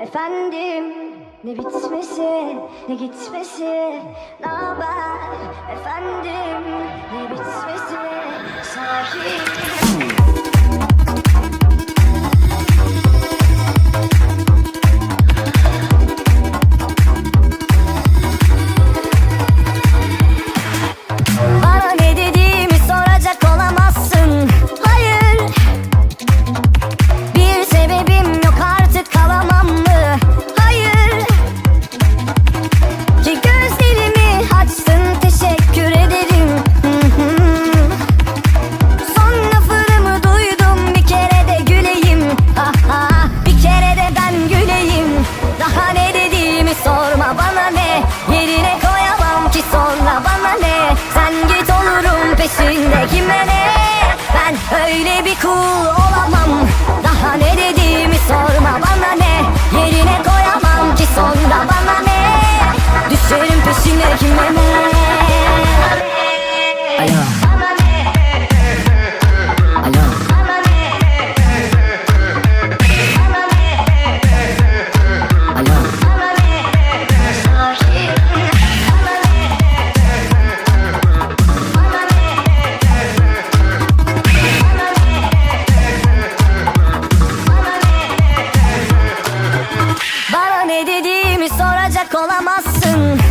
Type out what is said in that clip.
Efendim ne bitmesi ne gitmesi ne haber? Efendim ne bitmesi sakin içinde kime ne? Ben öyle bir cool Ne dediğimi soracak olamazsın.